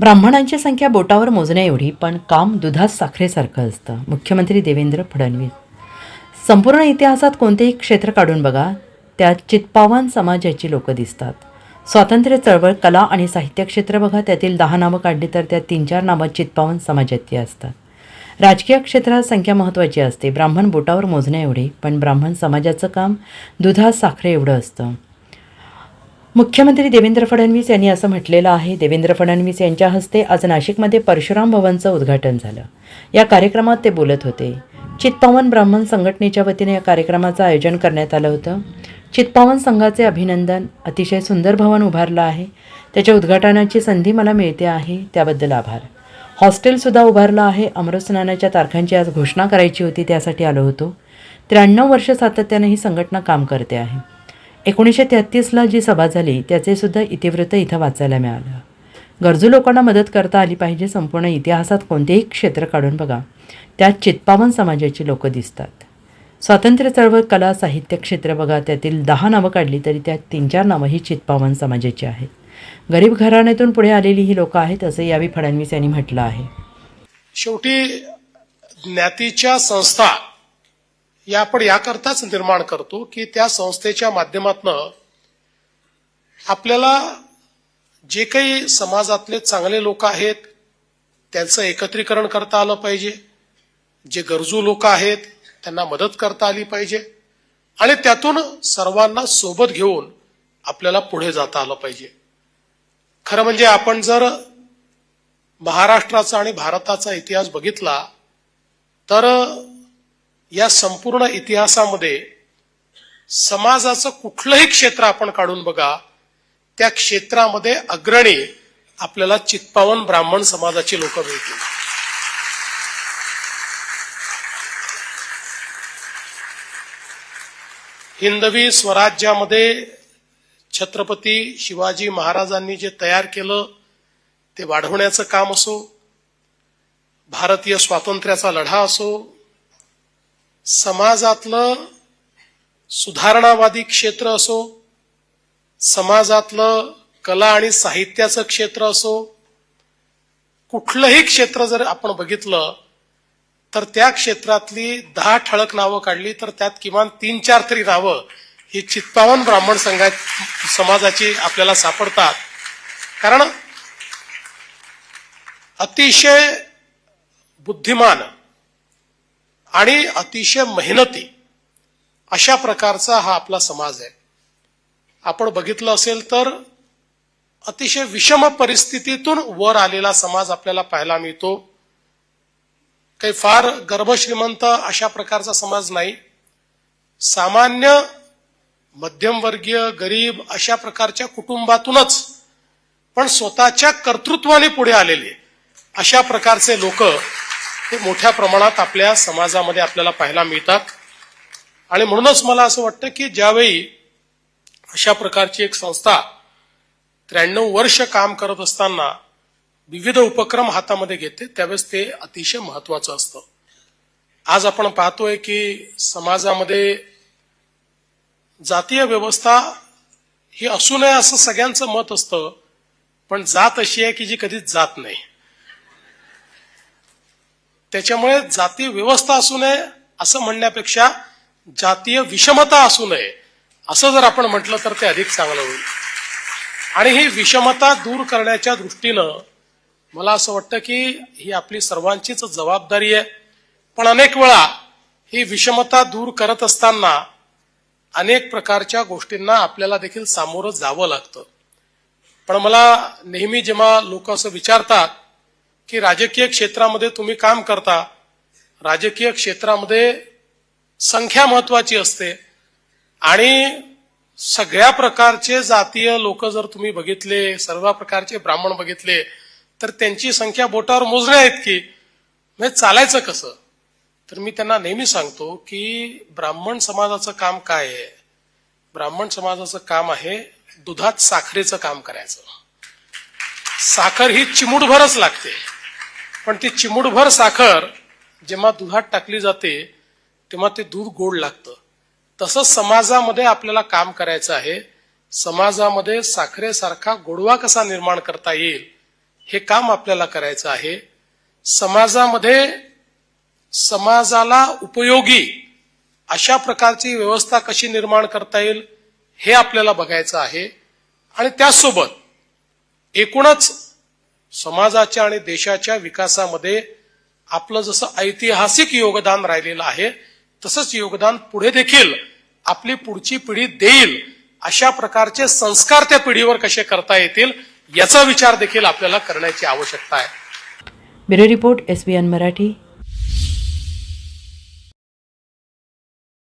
ब्राह्मणांची संख्या बोटावर मोजण्या एवढी पण काम दुधात साखरेसारखं असतं. मुख्यमंत्री देवेंद्र फडणवीस. संपूर्ण इतिहासात कोणतेही क्षेत्र काढून बघा त्यात चित्पावन समाजाची लोकं दिसतात. स्वातंत्र्य चळवळ कला आणि साहित्य क्षेत्र बघा त्यातील दहा नावं काढली तर त्यात तीन चार नावं चित्पावन समाजाची असतात. राजकीय क्षेत्रात संख्या महत्त्वाची असते. ब्राह्मण बोटावर मोजण्या एवढी पण ब्राह्मण समाजाचं काम दुधात साखरे एवढं असतं. मुख्यमंत्री देवेंद्र फडणवीस यांनी असं म्हटलेलं आहे देवेंद्र फडणवीस यांच्या हस्ते आज नाशिकमध्ये परशुराम भवनचं उद्घाटन झालं. या कार्यक्रमात ते बोलत होते. चित्पावन ब्राह्मण संघटनेच्या वतीने या कार्यक्रमाचं आयोजन करण्यात आलं होतं. चित्पावन संघाचे अभिनंदन. अतिशय सुंदर भवन उभारलं आहे. त्याच्या उद्घाटनाची संधी मला मिळते आहे त्याबद्दल आभार. हॉस्टेलसुद्धा उभारलं आहे. अमृतस्नानाच्या तारखांची आज घोषणा करायची होती त्यासाठी आलो होतो. त्र्याण्णव वर्ष सातत्यानं ही संघटना काम करते आहे. एकोणीसशे तेहत्तीसला जी सभा झाली त्याचे सुद्धा इतिवृत्त इथं वाचायला मिळालं. गरजू लोकांना मदत करता आली पाहिजे संपूर्ण इतिहासात कोणतेही क्षेत्र काढून बघा. त्यात चित्पावन समाजाची लोकं दिसतात. स्वातंत्र्य चळवळ कला साहित्य क्षेत्र बघा. त्यातील दहा नावं काढली तरी त्यात तीन चार नावं ही चित्पावन समाजाची आहेत. गरीब घराण्यातून पुढे आलेली ही लोकं आहेत असं यावेळी फडणवीस यांनी म्हटलं आहे. शेवटी ज्ञातीच्या संस्था या आपण याकरताच निर्माण करतो की त्या संस्थेच्या माध्यमातनं आपल्याला जे काही समाजातले चांगले लोक आहेत त्यांचं एकत्रीकरण करता आलं पाहिजे. जे गरजू लोक आहेत त्यांना मदत करता आली पाहिजे. आणि त्यातून सर्वांना सोबत घेऊन आपल्याला पुढे जाता आलं पाहिजे. खरं म्हणजे आपण जर महाराष्ट्राचा आणि भारताचा इतिहास बघितला तर या संपूर्ण इतिहासामध्ये समाजाचं कुठलंही क्षेत्र आपण काढून बघा त्या क्षेत्रामध्ये अग्रणी आपल्याला चित्पावन ब्राह्मण समाजाची लोक मिळतील. हिंदवी स्वराज्यामध्ये छत्रपती शिवाजी महाराजांनी जे तयार केलं ते वाढवण्याचं काम असो भारतीय स्वातंत्र्याचा लढा असो समाजातलं सुधारणावादी क्षेत्र असो समाजातलं कला आणि साहित्याचं क्षेत्र असो कुठलंही क्षेत्र जर आपण बघितलं तर त्या क्षेत्रातली दहा ठळक नावं काढली तर त्यात किमान तीन चार तरी नावं ही चित्पावन ब्राह्मण संघा समाजाची आपल्याला सापडतात. कारण अतिशय बुद्धिमान आणि अतिशय मेहनती अशा प्रकारचा हा आपला समाज आहे. आपण बघितलं असेल तर अतिशय विषम परिस्थितीतून वर आलेला समाज आपल्याला पाहायला मिळतो. काही फार गर्भश्रीमंत अशा प्रकारचा समाज नाही. सामान्य मध्यमवर्गीय गरीब अशा प्रकारच्या कुटुंबातूनच पण स्वतःच्या कर्तृत्वाने पुढे आलेले अशा प्रकारचे लोक हे मोठ्या प्रमाणात आपल्या समाजामध्ये आपल्याला पाहायला मिळतात. आणि म्हणूनच मला असं वाटतं की ज्यावेळी अशा प्रकारची एक संस्था त्र्याण्णव वर्ष काम करत असताना विविध उपक्रम हातामध्ये घेते त्यावेळेस ते अतिशय महत्वाचं असतं. आज आपण पाहतोय की समाजामध्ये जातीय व्यवस्था ही असू नये असं सगळ्यांचं मत असतं पण जात अशी आहे की जी कधीच जात नाही. त्याच्यामुळे जातीय व्यवस्था असू नये असं म्हणण्यापेक्षा जातीय विषमता असू नये असं जर आपण म्हटलं तर ते अधिक चांगलं होईल. आणि ही विषमता दूर करण्याच्या दृष्टीनं मला असं वाटतं की ही आपली सर्वांचीच जबाबदारी आहे. पण अनेक वेळा ही विषमता दूर करत असताना अनेक प्रकारच्या गोष्टींना आपल्याला देखील सामोरं जावं लागतं. पण मला नेहमी जेव्हा लोक असं विचारतात की राजकीय क्षेत्रामध्ये तुम्ही काम करता. राजकीय क्षेत्रामध्ये संख्या महत्वाची असते. आणि सगळ्या प्रकारचे जातीय लोक जर तुम्ही बघितले सर्व प्रकारचे ब्राह्मण बघितले तर त्यांची संख्या बोटावर मोजण्या आहेत की म्हणजे चालायचं कसं? तर मी त्यांना नेहमी सांगतो की ब्राह्मण समाजाचं काम काय आहे? ब्राह्मण समाजाचं काम आहे दुधात साखरेचं काम करायचं. साखर ही चिमूटभरच लागते. पण ती चिमूटभर साखर जेव्हा दुधात टाकली जाते तेव्हा ते दूध गोड लागतं. तसंच समाजामध्ये आपल्याला काम करायचं आहे. समाजामध्ये साखरेसारखा गोडवा कसा निर्माण करता येईल हे काम आपल्याला करायचं आहे. समाजामध्ये समाजाला उपयोगी अशा प्रकारची व्यवस्था कशी निर्माण करता येईल हे आपल्याला बघायचं आहे. आणि त्याचसोबत एकूणच समाजाच्या आणि देशाच्या विकासामध्ये आपलं जसं ऐतिहासिक योगदान राहिलेलं आहे तसंच योगदान पुढे देखील आपली पुढची पिढी देईल अशा प्रकारचे संस्कार त्या पिढीवर कसे करता येतील याचा विचार देखील आपल्याला करण्याची आवश्यकता आहे. Bureau report S B N Marathi.